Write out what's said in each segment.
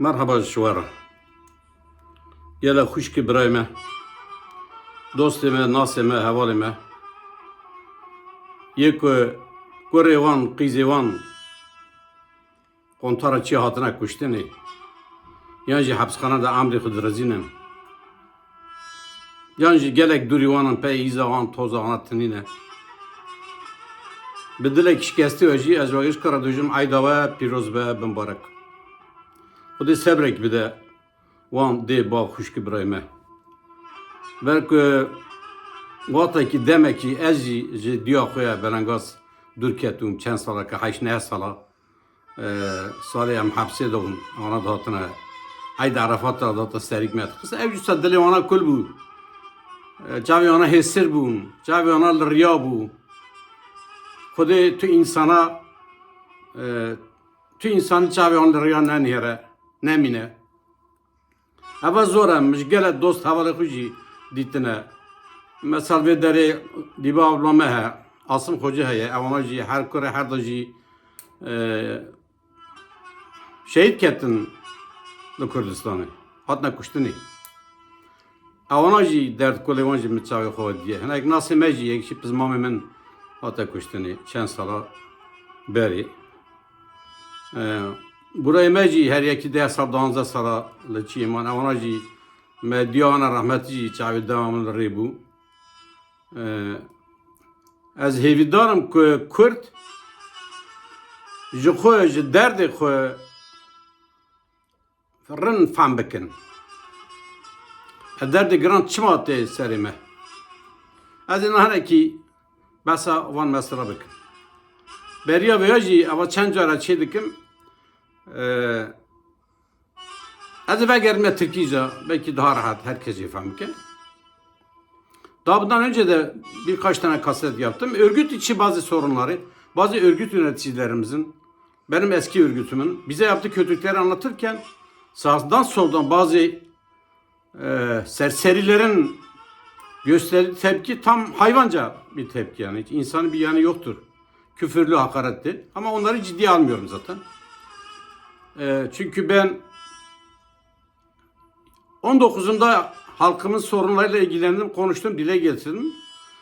Merhaba şuvara. Gele hoş ki birayme. Dostime, nasime, hevalime. Yek korevan, qizevan kontara çi hatına kuştini. Yanji hapsxanada amri xud rezinin. Yanji gelek durivanın pe izavan tozavan tinine. Bi dilek şikesti ve jî ez vagiş kara dijim aydava pîroz be bin. O de sebrek bir de van de ba xuşk İbrahim'e. Belki vata ki demek ki ezci ji diya xoya berengaz dur ketum çen sala ka hayş ne sala. Sali em hapse doğum ana datına. Haydi Arafat da data serik met. Kısa evcü saddeli ona kul bu. E, çavi ona hessir bu. Çavi ona riya bu. Kudu tu insana e, tu insanı çavi ona riya ne nihre. Eva zor em ji gelek dost hevalê xwe jî dîtine Mesela ve deri diba ablama he, Asım Hoca heye, evana jî her kure her da jî e, şehit kettin li Kurdistanê. Hatne kuştinê. Evana jî derd kulê wan jî min çavê xwe diye. Hinek nasê me jî yek jî pizmamê min hate kuştinê. Çend sala berî. E, Burayı me jî her yekî deh sal danze sala li çîman. Evana jî me diyana rahmetî jî çavê devamın li rê bû. Ee, ez hêvîdarim ku Kurd ji xwe ji derdê xwe rin fem bikin. Ez derdê giran çima tê serê me. Ez ê nehenekî besa wan mesela ê vegerim ya Tirkîca belki daha rahat herkes bikin. Daha bundan önce de birkaç tane kaset yaptım. Örgüt içi bazı sorunları, bazı örgüt yöneticilerimizin, benim eski örgütümün bize yaptığı kötülükleri anlatırken sağdan soldan bazı e, serserilerin gösterdiği tepki tam hayvanca bir tepki yani. Hiç insanı bir yanı yoktur. Küfürlü, hakaretli. Ama onları ciddiye almıyorum zaten. E, çünkü ben 19'unda halkımın sorunlarıyla ilgilendim, konuştum, dile getirdim.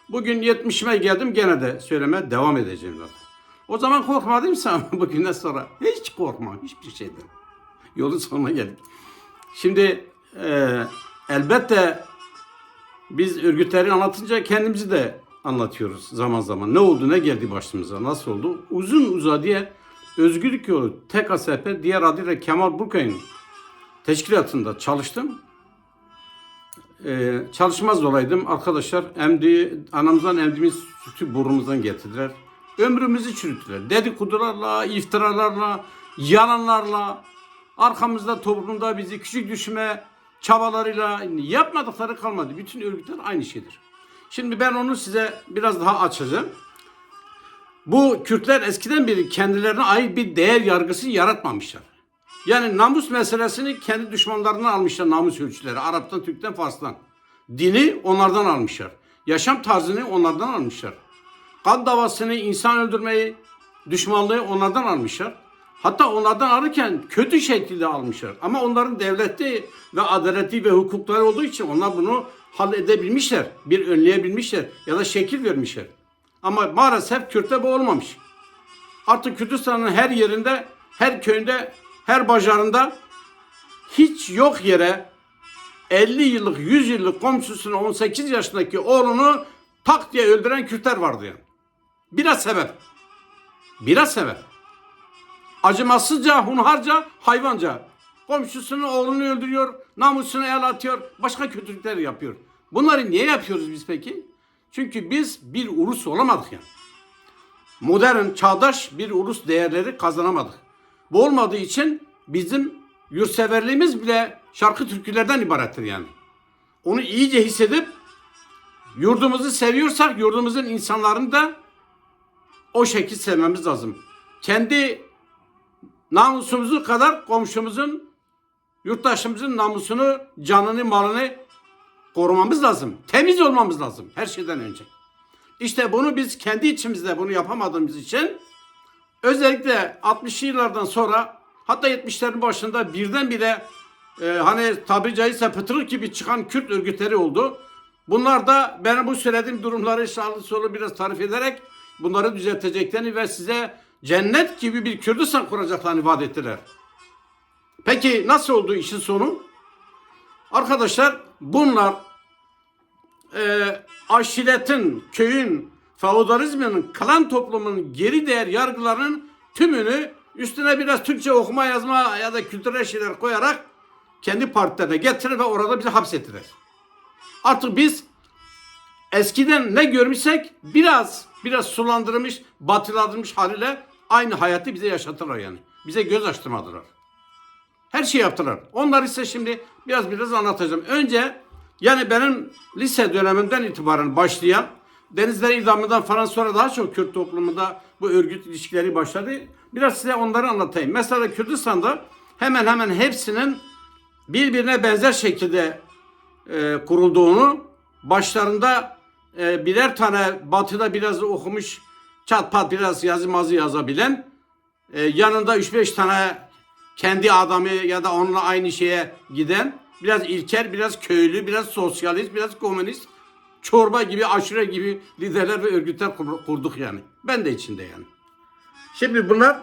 Bugün 70'ime geldim gene de söylemeye devam edeceğim zaten. O zaman korkmadıysam bugünden sonra hiç korkma, hiçbir şeyden. Yolun sonuna geldik. Şimdi e, elbette biz örgütleri anlatınca kendimizi de anlatıyoruz zaman zaman. Ne oldu, ne geldi başımıza, nasıl oldu? Uzun uzadıya Özgürlük Yolu, TKSP, diğer adıyla Kemal Burkay'ın teşkilatında çalıştım. Ee, çalışmaz olaydım arkadaşlar emdi anamızdan emdiğimiz sütü burnumuzdan getirdiler. Ömrümüzü çürüttüler. Dedikodularla, iftiralarla, yalanlarla, arkamızda toplumda bizi küçük düşme çabalarıyla yapmadıkları kalmadı. Bütün örgütler aynı şeydir. Şimdi ben onu size biraz daha açacağım. Bu Kürtler eskiden beri kendilerine ait bir değer yargısı yaratmamışlar. Yani namus meselesini kendi düşmanlarından almışlar namus ölçüleri. Arap'tan, Türk'ten, Fars'tan. Dini onlardan almışlar. Yaşam tarzını onlardan almışlar. Kan davasını, insan öldürmeyi, düşmanlığı onlardan almışlar. Hatta onlardan alırken kötü şekilde almışlar. Ama onların devleti ve adaleti ve hukukları olduğu için onlar bunu halledebilmişler. Bir önleyebilmişler ya da şekil vermişler. Ama maalesef Kürt'te bu olmamış. Artık Kürdistan'ın her yerinde, her köyünde her bacarında hiç yok yere 50 yıllık 100 yıllık komşusunu 18 yaşındaki oğlunu tak diye öldüren Kürtler vardı yani. Biraz sebep. Biraz sebep. Acımasızca, hunharca, hayvanca. Komşusunun oğlunu öldürüyor, namusunu el atıyor, başka kötülükler yapıyor. Bunları niye yapıyoruz biz peki? Çünkü biz bir ulus olamadık yani. Modern, çağdaş bir ulus değerleri kazanamadık. Bu olmadığı için bizim yurtseverliğimiz bile şarkı türkülerden ibarettir yani. Onu iyice hissedip yurdumuzu seviyorsak yurdumuzun insanlarını da o şekil sevmemiz lazım. Kendi namusumuzu kadar komşumuzun, yurttaşımızın namusunu, canını, malını korumamız lazım. Temiz olmamız lazım her şeyden önce. İşte bunu biz kendi içimizde bunu yapamadığımız için özellikle 60'lı yıllardan sonra Hatta 70'lerin başında birdenbire e, hani tabiri caizse pıtırık gibi çıkan Kürt örgütleri oldu. Bunlar da benim bu söylediğim durumları sağlı solu biraz tarif ederek bunları düzelteceklerini ve size cennet gibi bir Kürdistan kuracaklarını vaat ettiler. Peki nasıl oldu işin sonu? Arkadaşlar bunlar e, aşiretin, köyün, feodalizmin, klan toplumunun geri değer yargılarının tümünü üstüne biraz Türkçe okuma yazma ya da kültürel şeyler koyarak kendi partilerine getirir ve orada bizi hapsettiler. Artık biz eskiden ne görmüşsek biraz biraz sulandırılmış, batıladırmış haliyle aynı hayatı bize yaşatırlar yani. Bize göz açtırmadılar. Her şey yaptılar. Onlar ise şimdi biraz biraz anlatacağım. Önce yani benim lise dönemimden itibaren başlayan denizler idamından falan sonra daha çok Kürt toplumunda bu örgüt ilişkileri başladı. Biraz size onları anlatayım. Mesela Kürdistan'da hemen hemen hepsinin birbirine benzer şekilde e, kurulduğunu, başlarında e, birer tane batıda biraz okumuş, çat pat biraz yazı mazı yazabilen, e, yanında 3-5 tane kendi adamı ya da onunla aynı şeye giden, biraz ilker, biraz köylü, biraz sosyalist, biraz komünist, çorba gibi, aşure gibi liderler ve örgütler kur- kurduk yani. Ben de içinde yani. Şimdi bunlar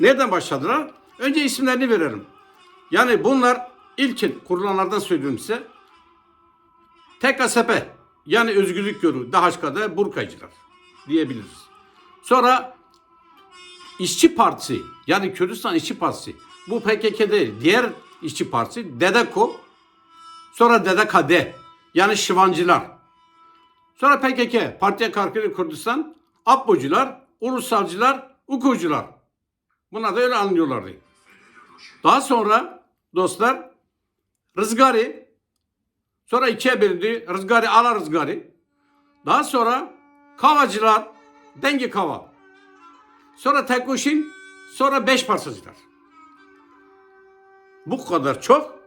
nereden başladılar? Önce isimlerini verelim. Yani bunlar ilkin kurulanlardan söylüyorum size. TKSP yani Özgürlük Yolu, DHK'da Burkacılar diyebiliriz. Sonra İşçi Partisi yani Kürdistan İşçi Partisi bu PKK değil diğer İşçi Partisi DEDEKO sonra DDKD yani Şıvancılar sonra PKK Partiye Karkırı Kürdistan Abbocular Ulusalcılar Ukucular bunlar da öyle anlıyorlardı. Daha sonra dostlar Rızgari Sonra ikiye bölündü. Rızgari ala rızgari. Daha sonra kavacılar, dengi kava. Sonra tekuşin, sonra beş parçacılar. Bu kadar çok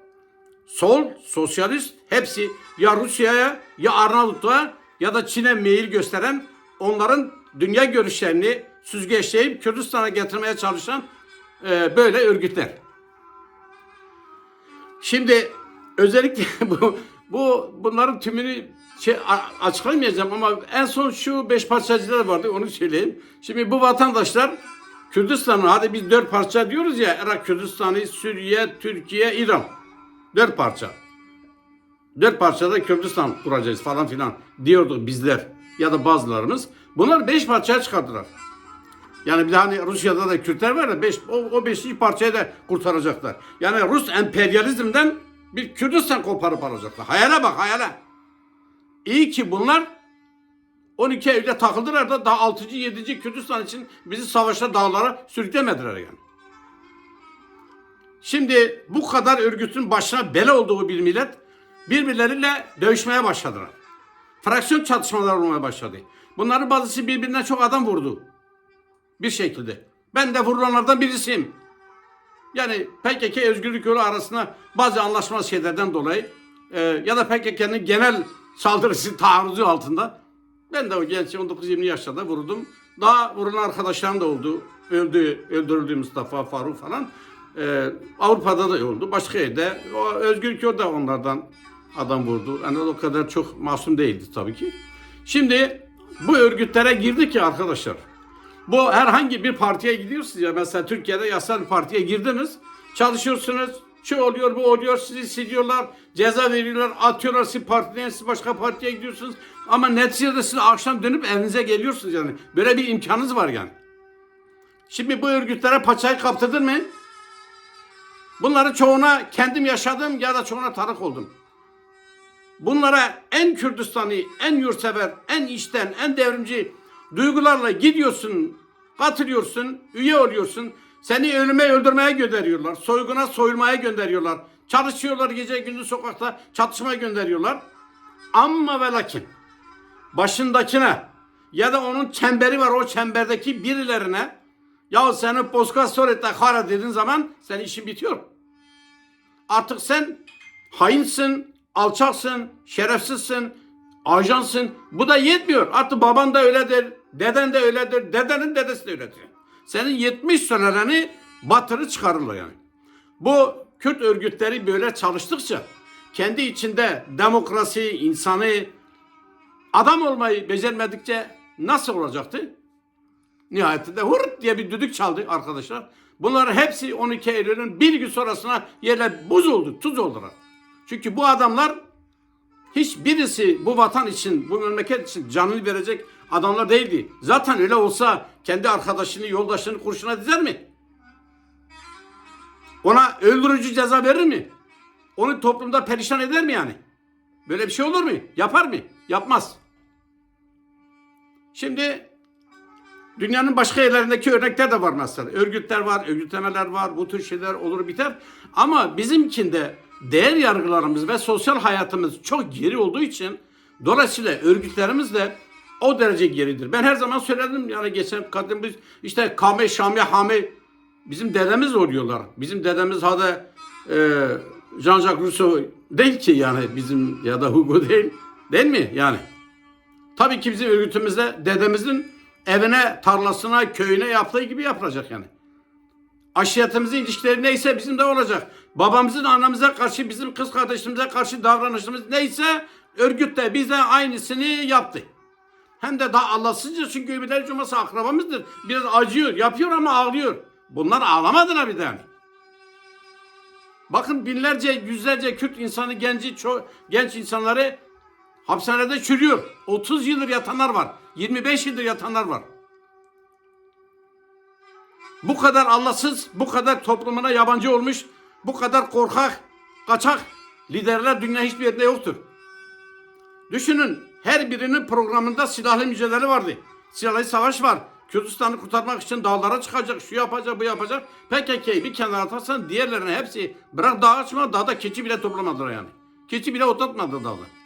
sol, sosyalist hepsi ya Rusya'ya ya Arnavutluğa ya da Çin'e meyil gösteren onların dünya görüşlerini süzgeçleyip Kürdistan'a getirmeye çalışan e, böyle örgütler. Şimdi özellikle bu bu bunların tümünü şey, açıklamayacağım ama en son şu beş parçacılar vardı onu söyleyeyim. Şimdi bu vatandaşlar Kürdistan'ı hadi biz dört parça diyoruz ya Irak, Kürdistan'ı, Suriye, Türkiye, İran. Dört parça. Dört parçada Kürdistan kuracağız falan filan diyorduk bizler ya da bazılarımız. Bunlar beş parçaya çıkardılar. Yani bir de hani Rusya'da da Kürtler var ya beş, o, o beşinci parçayı da kurtaracaklar. Yani Rus emperyalizmden bir Kürdistan koparıp alacaklar. Hayale bak hayale. İyi ki bunlar 12 Eylül'e takıldılar da daha 6. 7. Kürdistan için bizi savaşa dağlara sürüklemediler yani. Şimdi bu kadar örgütün başına bela olduğu bir millet birbirleriyle dövüşmeye başladılar. Fraksiyon çatışmaları olmaya başladı. Bunların bazısı birbirinden çok adam vurdu. Bir şekilde. Ben de vurulanlardan birisiyim. Yani PKK özgürlük yolu arasında bazı anlaşmaz şeylerden dolayı e, ya da PKK'nın genel saldırısı taarruzu altında ben de o genç 19-20 yaşlarda vuruldum. Daha vurulan arkadaşlarım da oldu. Öldü, öldürüldü Mustafa, Faruk falan. E, Avrupa'da da oldu. Başka yerde. O özgürlük yolu da onlardan adam vurdu. Yani o kadar çok masum değildi tabii ki. Şimdi bu örgütlere girdi ki arkadaşlar. Bu herhangi bir partiye gidiyorsunuz ya mesela Türkiye'de yasal partiye girdiniz. Çalışıyorsunuz. Şu oluyor bu oluyor sizi siliyorlar. Ceza veriyorlar atıyorlar siz partiden siz başka partiye gidiyorsunuz. Ama neticede siz akşam dönüp evinize geliyorsunuz yani. Böyle bir imkanınız var yani. Şimdi bu örgütlere paçayı kaptırdın mı? Bunları çoğuna kendim yaşadım ya da çoğuna tanık oldum. Bunlara en Kürdistan'ı, en yurtsever, en içten, en devrimci duygularla gidiyorsun, katılıyorsun, üye oluyorsun. Seni ölüme öldürmeye gönderiyorlar. Soyguna soyulmaya gönderiyorlar. Çalışıyorlar gece gündüz sokakta çatışmaya gönderiyorlar. Amma ve lakin başındakine ya da onun çemberi var o çemberdeki birilerine ya senin poska sorette hara dediğin zaman senin işin bitiyor. Artık sen hainsin, alçaksın, şerefsizsin, ajansın. Bu da yetmiyor. Artık baban da öyledir, deden de öyledir, dedenin dedesi de öyledir. Senin 70 senelerini batırı çıkarırlar yani. Bu Kürt örgütleri böyle çalıştıkça kendi içinde demokrasi, insanı, adam olmayı becermedikçe nasıl olacaktı? Nihayetinde hır diye bir düdük çaldı arkadaşlar. Bunların hepsi 12 Eylül'ün bir gün sonrasına yerler buz oldu, tuz oldular. Çünkü bu adamlar hiçbirisi bu vatan için, bu memleket için canını verecek adamlar değildi. Zaten öyle olsa kendi arkadaşını, yoldaşını kurşuna dizer mi? Ona öldürücü ceza verir mi? Onu toplumda perişan eder mi yani? Böyle bir şey olur mu? Yapar mı? Yapmaz. Şimdi dünyanın başka yerlerindeki örnekler de var mesela. Örgütler var, örgütlemeler var, bu tür şeyler olur biter. Ama bizimkinde değer yargılarımız ve sosyal hayatımız çok geri olduğu için dolayısıyla örgütlerimiz de o derece geridir. Ben her zaman söyledim yani geçen kadın biz işte Kame, Şame, Hame bizim dedemiz oluyorlar. Bizim dedemiz hadi e, Jean-Jacques Rousseau değil ki yani bizim ya da Hugo değil. Değil mi yani? Tabii ki bizim örgütümüzde dedemizin evine, tarlasına, köyüne yaptığı gibi yapılacak yani. Aşiretimizin ilişkileri neyse bizim de olacak. Babamızın anamıza karşı, bizim kız kardeşimize karşı davranışımız neyse örgüt de bize aynısını yaptı. Hem de daha Allahsızca çünkü Ümitler Cuması akrabamızdır. Biraz acıyor, yapıyor ama ağlıyor. Bunlar ağlamadılar bir de yani. Bakın binlerce, yüzlerce Kürt insanı, genci, ço- genç insanları hapishanede çürüyor. 30 yıldır yatanlar var. 25 yıldır yatanlar var. Bu kadar Allahsız, bu kadar toplumuna yabancı olmuş, bu kadar korkak, kaçak liderler dünya hiçbir yerinde yoktur. Düşünün her birinin programında silahlı mücadele vardı. Silahlı savaş var. Kürdistan'ı kurtarmak için dağlara çıkacak, şu yapacak, bu yapacak. PKK'yı bir kenara atarsan diğerlerine hepsi bırak dağ açma, dağda keçi bile toplamadılar yani. Keçi bile otlatmadı dağda.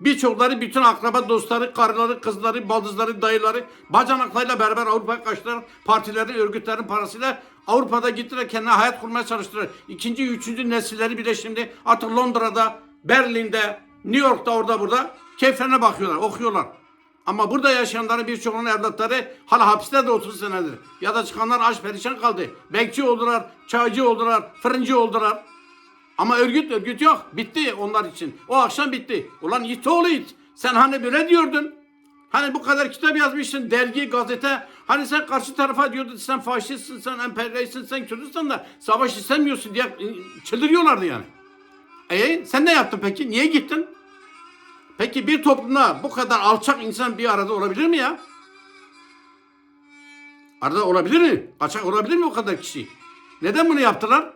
Birçokları bütün akraba dostları, karıları, kızları, baldızları, dayıları bacanaklarıyla beraber Avrupa'ya kaçtılar. Partilerin, örgütlerin parasıyla Avrupa'da gittiler kendine hayat kurmaya çalıştılar. İkinci, üçüncü nesilleri bile şimdi artık Londra'da, Berlin'de, New York'ta orada burada keyiflerine bakıyorlar, okuyorlar. Ama burada yaşayanların birçoğunun evlatları hala hapiste de 30 senedir. Ya da çıkanlar aç perişan kaldı. Bekçi oldular, çaycı oldular, fırıncı oldular. Ama örgüt örgüt yok. Bitti onlar için. O akşam bitti. Ulan it oğlu it. Sen hani böyle diyordun. Hani bu kadar kitap yazmışsın, dergi, gazete. Hani sen karşı tarafa diyordun sen faşistsin, sen emperyalistsin, sen Kürdistan da savaş istemiyorsun diye çıldırıyorlardı yani. E sen ne yaptın peki? Niye gittin? Peki bir toplumda bu kadar alçak insan bir arada olabilir mi ya? Arada olabilir mi? Kaçak olabilir mi o kadar kişi? Neden bunu yaptılar?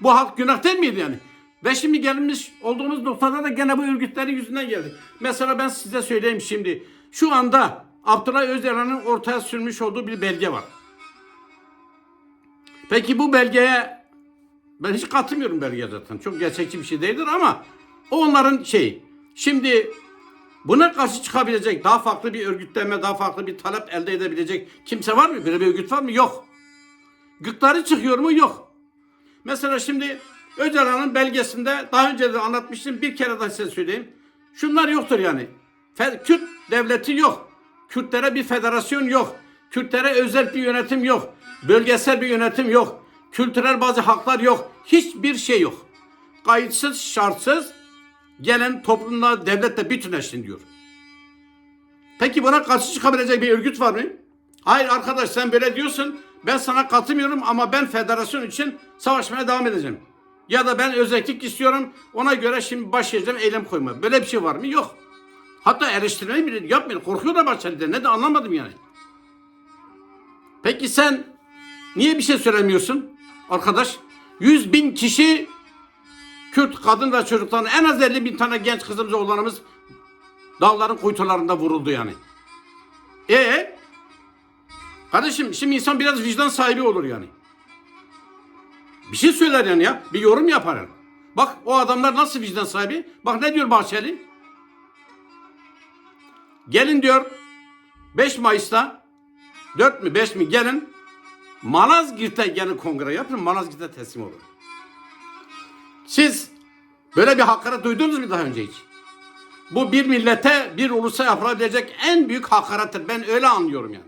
Bu halk günah değil miydi yani? Ve şimdi gelmiş olduğumuz noktada da gene bu örgütlerin yüzünden geldik. Mesela ben size söyleyeyim şimdi. Şu anda Abdullah Öcalan'ın ortaya sürmüş olduğu bir belge var. Peki bu belgeye ben hiç katılmıyorum belgeye zaten. Çok gerçekçi bir şey değildir ama o onların şeyi. Şimdi buna karşı çıkabilecek daha farklı bir örgütlenme, daha farklı bir talep elde edebilecek kimse var mı? Böyle bir örgüt var mı? Yok. Gıkları çıkıyor mu? Yok. Mesela şimdi Öcalan'ın belgesinde daha önce de anlatmıştım bir kere daha size söyleyeyim. Şunlar yoktur yani. Kürt devleti yok. Kürtlere bir federasyon yok. Kürtlere özel bir yönetim yok. Bölgesel bir yönetim yok. Kültürel bazı haklar yok. Hiçbir şey yok. Kayıtsız, şartsız gelen toplumla, devletle bütünleşsin diyor. Peki buna karşı çıkabilecek bir örgüt var mı? Hayır arkadaş sen böyle diyorsun. Ben sana katılmıyorum ama ben federasyon için savaşmaya devam edeceğim. Ya da ben özellik istiyorum. Ona göre şimdi başlayacağım eylem koyma. Böyle bir şey var mı? Yok. Hatta eleştirmeyi bile yapmıyor. Korkuyorlar Bahçeli'de. Ne de anlamadım yani. Peki sen niye bir şey söylemiyorsun arkadaş? 100 bin kişi Kürt kadın ve çocukların en az 50 bin tane genç kızımız oğlanımız dağların kuytularında vuruldu yani. E Kardeşim şimdi insan biraz vicdan sahibi olur yani. Bir şey söyler yani ya. Bir yorum yapar. Bak o adamlar nasıl vicdan sahibi? Bak ne diyor Bahçeli? Gelin diyor 5 Mayıs'ta 4 mü 5 mi gelin Malazgirt'te gelin kongre yapın Malazgirt'te teslim olun. Siz böyle bir hakaret duydunuz mu daha önce hiç? Bu bir millete, bir ulusa yapılabilecek en büyük hakarettir. Ben öyle anlıyorum yani.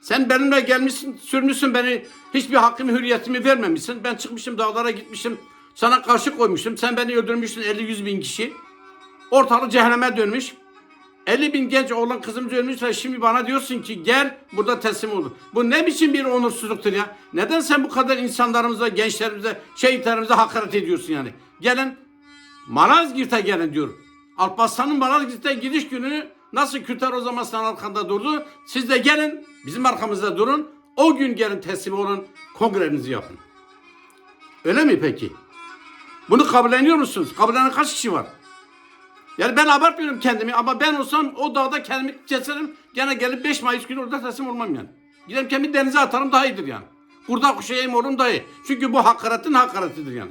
Sen benimle gelmişsin, sürmüşsün beni, hiçbir hakkımı, hürriyetimi vermemişsin. Ben çıkmışım dağlara gitmişim, sana karşı koymuşum. Sen beni öldürmüşsün 50-100 bin kişi. Ortalık cehenneme dönmüş. 50 bin genç oğlan kızımız ölmüş ve şimdi bana diyorsun ki gel burada teslim ol. Bu ne biçim bir onursuzluktur ya? Neden sen bu kadar insanlarımıza, gençlerimize, şehitlerimize hakaret ediyorsun yani? Gelin Malazgirt'e gelin diyor. Alparslan'ın Malazgirt'e gidiş gününü nasıl Kürtler o zaman senin arkanda durdu? Siz de gelin bizim arkamızda durun. O gün gelin teslim olun kongrenizi yapın. Öyle mi peki? Bunu kabulleniyor musunuz? Kabullenen kaç kişi var? Yani ben abartmıyorum kendimi ama ben olsam o dağda kendimi keserim. Gene gelip 5 Mayıs günü orada teslim olmam yani. Giderim kendimi denize atarım daha iyidir yani. Kurda kuşayım olurum daha iyi. Çünkü bu hakaretin hakaretidir yani.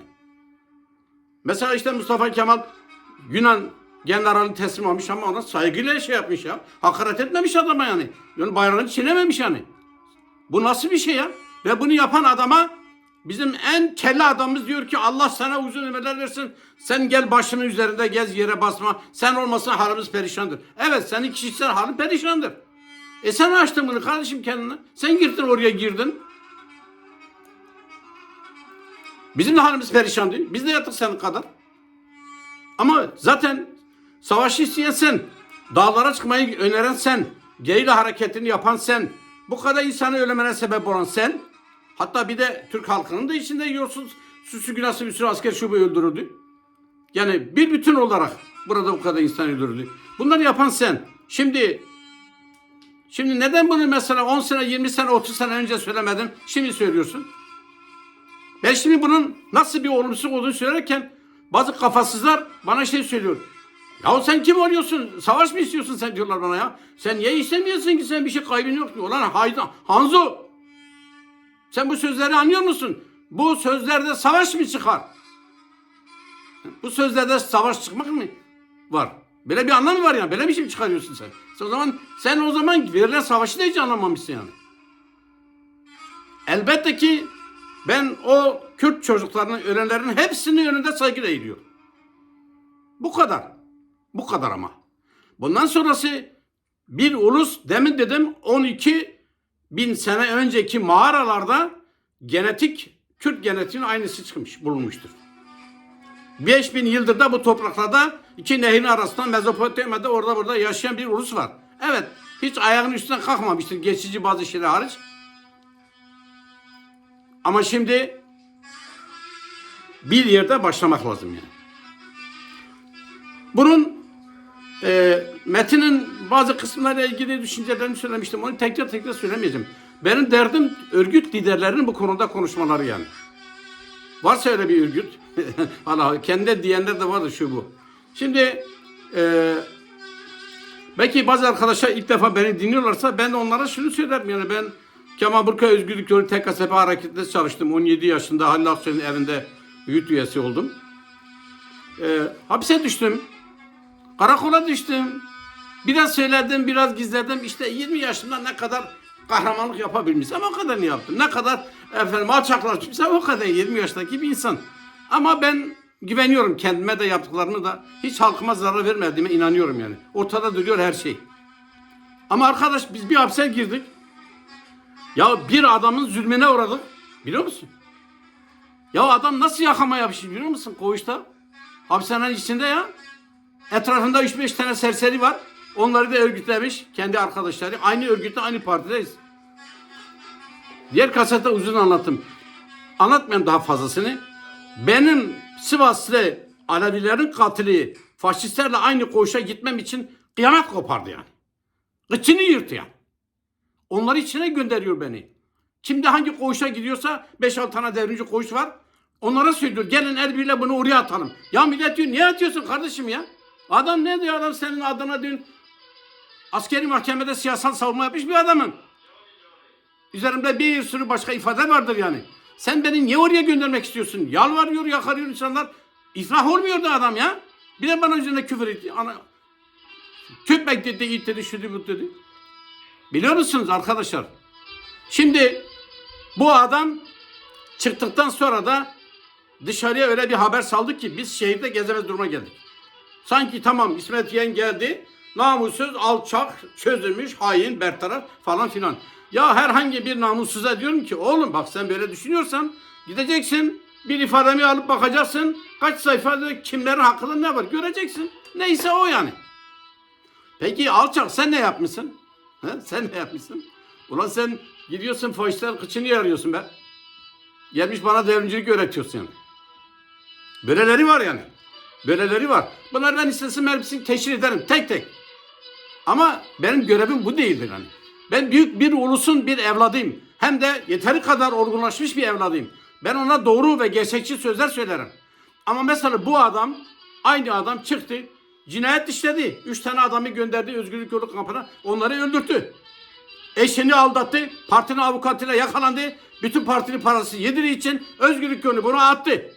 Mesela işte Mustafa Kemal Yunan generali teslim almış ama ona saygıyla şey yapmış ya. Hakaret etmemiş adama yani. Yani bayrağını çiğnememiş yani. Bu nasıl bir şey ya? Ve bunu yapan adama bizim en kelle adamımız diyor ki Allah sana uzun ömürler versin. Sen gel başının üzerinde gez yere basma. Sen olmasan halimiz perişandır. Evet senin kişisel halin perişandır. E sen açtın bunu kardeşim kendine. Sen girdin oraya girdin. Bizim de halimiz perişan değil. Biz de yattık senin kadar. Ama zaten savaşı isteyen sen, dağlara çıkmayı öneren sen, gerilla hareketini yapan sen, bu kadar insanı ölümüne sebep olan sen, hatta bir de Türk halkının da içinde yolsuz, süsü günahsız bir sürü asker şubu öldürüldü. Yani bir bütün olarak burada bu kadar insan öldürüldü. Bunları yapan sen. Şimdi Şimdi neden bunu mesela 10 sene, 20 sene, 30 sene önce söylemedin? Şimdi söylüyorsun. Ben şimdi bunun nasıl bir olumsuz olduğunu söylerken bazı kafasızlar bana şey söylüyor. Ya sen kim oluyorsun? Savaş mı istiyorsun sen diyorlar bana ya. Sen niye istemiyorsun ki sen bir şey kaybın yok diyor. Ulan hayda, Hanzo. Sen bu sözleri anlıyor musun? Bu sözlerde savaş mı çıkar? Bu sözlerde savaş çıkmak mı var? Böyle bir anlamı var yani. Böyle bir şey mi çıkarıyorsun sen? Sen o zaman sen o zaman verilen savaşı da hiç anlamamışsın yani. Elbette ki ben o Kürt çocuklarının, ölenlerin hepsinin önünde saygıyla eğiliyorum. Bu kadar. Bu kadar ama. Bundan sonrası bir ulus demin dedim 12 bin sene önceki mağaralarda genetik Kürt genetiğinin aynısı çıkmış, bulunmuştur. 5000 yıldır da bu topraklarda iki nehrin arasında Mezopotamya'da orada burada yaşayan bir ulus var. Evet, hiç ayağının üstüne kalkmamıştır geçici bazı şeyler hariç. Ama şimdi bir yerde başlamak lazım yani. Bunun e, metinin bazı kısımlarıyla ilgili düşüncelerimi söylemiştim. Onu tekrar tekrar söylemeyeceğim. Benim derdim örgüt liderlerinin bu konuda konuşmaları yani. Varsa öyle bir örgüt. Valla kendi diyenler de vardır şu bu. Şimdi e, belki bazı arkadaşlar ilk defa beni dinliyorlarsa ben de onlara şunu söylerim. Yani ben Kemal Burka Özgürlük Yolu TKSP hareketinde çalıştım. 17 yaşında Halil Akçay'ın evinde büyük üyesi oldum. E, hapse düştüm. Karakola düştüm. Biraz söyledim, biraz gizledim. İşte 20 yaşımda ne kadar kahramanlık yapabilmişsem o kadarını yaptım. Ne kadar efendim alçaklar kimse o kadar 20 yaştaki bir insan. Ama ben güveniyorum kendime de yaptıklarını da hiç halkıma zarar vermediğime inanıyorum yani. Ortada duruyor her şey. Ama arkadaş biz bir hapse girdik. Ya bir adamın zulmüne uğradık. Biliyor musun? Ya adam nasıl yakama yapışır biliyor musun koğuşta? Hapishanenin içinde ya. Etrafında 3-5 tane serseri var. Onları da örgütlemiş kendi arkadaşları. Aynı örgütte aynı partideyiz. Diğer kasette uzun anlattım. Anlatmayayım daha fazlasını. Benim Sivaslı Alevilerin katili faşistlerle aynı koğuşa gitmem için kıyamet kopardı yani. Kıçını yırttı yani. Onları içine gönderiyor beni. Kimde hangi koğuşa gidiyorsa 5-6 tane devrimci koğuş var. Onlara söylüyor gelin el birle bunu oraya atalım. Ya millet diyor niye atıyorsun kardeşim ya? Adam ne diyor adam senin adına dün askeri mahkemede siyasal savunma yapmış bir adamın. Üzerimde bir sürü başka ifade vardır yani. Sen beni niye oraya göndermek istiyorsun? Yalvarıyor, yakarıyor insanlar. İflah olmuyor da adam ya. Bir de bana üzerine küfür etti. Ana, köpek dedi, it dedi, şu dedi, bu dedi. Biliyor musunuz arkadaşlar? Şimdi bu adam çıktıktan sonra da dışarıya öyle bir haber saldı ki biz şehirde gezemez duruma geldik. Sanki tamam İsmet Yeğen geldi. Namussuz, alçak, çözülmüş, hain, bertaraf falan filan. Ya herhangi bir namussuza diyorum ki oğlum bak sen böyle düşünüyorsan gideceksin bir ifademi alıp bakacaksın. Kaç sayfada kimlerin hakkında ne var göreceksin. Neyse o yani. Peki alçak sen ne yapmışsın? He? Sen ne yapmışsın? Ulan sen gidiyorsun faşistler kıçını yarıyorsun be. Gelmiş bana devrimcilik öğretiyorsun yani. Böyleleri var yani. Böyleleri var. Bunlardan istesin hepsini teşhir ederim tek tek. Ama benim görevim bu değildir hani. Ben büyük bir ulusun bir evladıyım. Hem de yeteri kadar olgunlaşmış bir evladıyım. Ben ona doğru ve gerçekçi sözler söylerim. Ama mesela bu adam, aynı adam çıktı, cinayet işledi. Üç tane adamı gönderdi özgürlük yolu kampına, onları öldürttü. Eşini aldattı, partinin avukatıyla yakalandı. Bütün partinin parası yediri için özgürlük yolu bunu attı.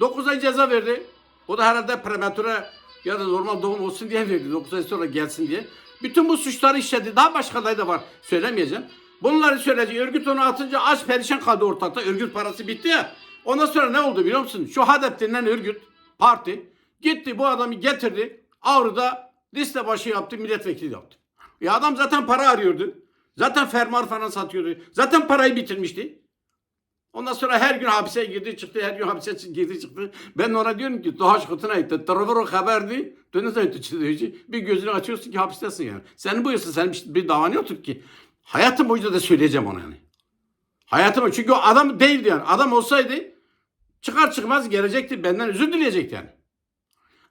9 ay ceza verdi. O da herhalde prematüre ya da normal doğum olsun diye verdi. 9 ay sonra gelsin diye. Bütün bu suçları işledi. Daha başkaları da var. Söylemeyeceğim. Bunları söyledi. Örgüt onu atınca aç perişan kaldı ortalıkta. Örgüt parası bitti ya. Ondan sonra ne oldu biliyor musun? Şu HADEP denilen örgüt, parti gitti bu adamı getirdi. Avru'da liste başı yaptı, milletvekili yaptı. Ya adam zaten para arıyordu. Zaten fermuar falan satıyordu. Zaten parayı bitirmişti. Ondan sonra her gün hapise girdi çıktı, her gün hapise girdi çıktı. Ben ona diyorum ki daha şıkıtına etti. Tarafı haberdi. Ayıtı çizici. Bir gözünü açıyorsun ki hapistesin yani. Sen buyursun, sen bir, bir davan yoktur ki. Hayatım boyunca da söyleyeceğim ona yani. Hayatım çünkü o adam değildi yani. Adam olsaydı çıkar çıkmaz gelecekti benden özür dileyecekti yani.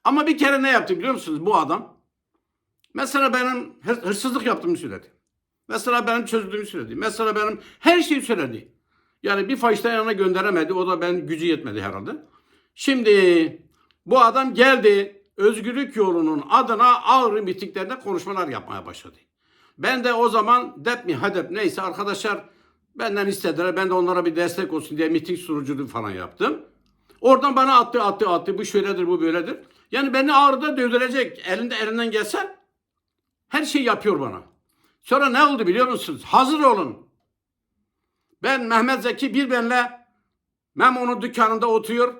Ama bir kere ne yaptı biliyor musunuz bu adam? Mesela benim hır- hırsızlık yaptığımı söyledi. Mesela benim çözdüğümü söyledi. Mesela benim her şeyi söyledi. Yani bir fahişten yanına gönderemedi. O da ben gücü yetmedi herhalde. Şimdi bu adam geldi. Özgürlük yolunun adına ağrı mitinglerinde konuşmalar yapmaya başladı. Ben de o zaman dep mi hadep neyse arkadaşlar benden istediler. Ben de onlara bir destek olsun diye miting sunuculuğu falan yaptım. Oradan bana attı attı attı. Bu şöyledir bu böyledir. Yani beni ağrıda dövdürecek. Elinde elinden gelse her şeyi yapıyor bana. Sonra ne oldu biliyor musunuz? Hazır olun. Ben Mehmet Zeki bir benle Memo'nun dükkanında oturuyor.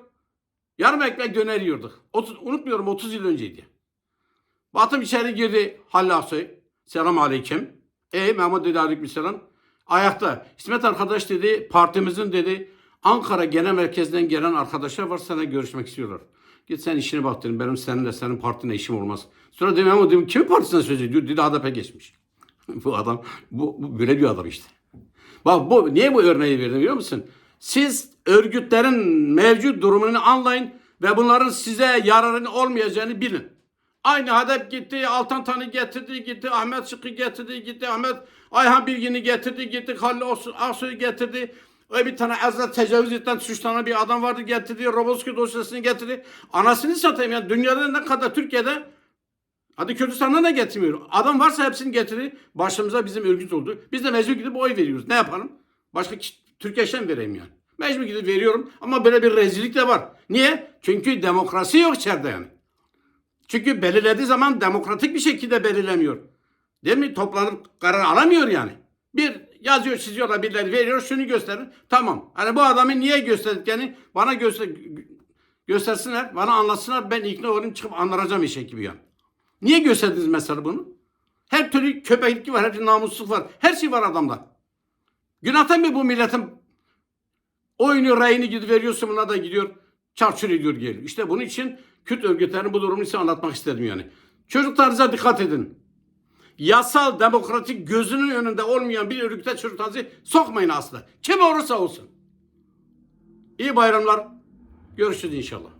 Yarım ekmek döner yiyorduk. Otuz, unutmuyorum 30 yıl önceydi. Baktım içeri girdi Halil Aksoy. Selam aleyküm. E Mehmet dedi aleyküm selam. Ayakta. İsmet arkadaş dedi partimizin dedi Ankara Genel Merkez'den gelen arkadaşlar var sana görüşmek istiyorlar. Git sen işine bak dedim. Benim seninle senin partine işim olmaz. Sonra dedim ama dedim kimin partisine söz ediyor? Dedi HDP geçmiş. bu adam bu, bu böyle bir adam işte. Bak bu niye bu örneği verdim biliyor musun? Siz örgütlerin mevcut durumunu anlayın ve bunların size yararını olmayacağını bilin. Aynı Hadep gitti, Altan Tan'ı getirdi, gitti, Ahmet Şık'ı getirdi, gitti, Ahmet Ayhan Bilgin'i getirdi, gitti, Halil Aksoy'u getirdi. Öyle bir tane azla tecavüz eden suçlanan bir adam vardı getirdi, Roboski dosyasını getirdi. Anasını satayım ya dünyada ne kadar Türkiye'de Hadi Kürdistan'dan da getirmiyor. Adam varsa hepsini getirir. Başımıza bizim örgüt oldu. Biz de mecbur gidip oy veriyoruz. Ne yapalım? Başka mi vereyim yani? Mecbur gidip veriyorum ama böyle bir rezillik de var. Niye? Çünkü demokrasi yok içeride yani. Çünkü belirlediği zaman demokratik bir şekilde belirlemiyor. Değil mi? Toplanıp karar alamıyor yani. Bir yazıyor, çiziyorlar, birileri veriyor, şunu gösterin. Tamam. Hani bu adamı niye gösterdiklerini bana göster göstersinler, bana anlatsınlar. Ben ikna olayım çıkıp anlatacağım işe gibi yani. Niye gösterdiniz mesela bunu? Her türlü köpeklik var, her türlü namussuzluk var. Her şey var adamda. Günahtan mı bu milletin oyunu, rayını gidip veriyorsun buna da gidiyor. Çarçur ediyor geliyor. İşte bunun için Kürt örgütlerinin bu durumunu size anlatmak istedim yani. Çocuklarınıza dikkat edin. Yasal, demokratik gözünün önünde olmayan bir örgüte çocuklarınızı sokmayın asla. Kim olursa olsun. İyi bayramlar. Görüşürüz inşallah.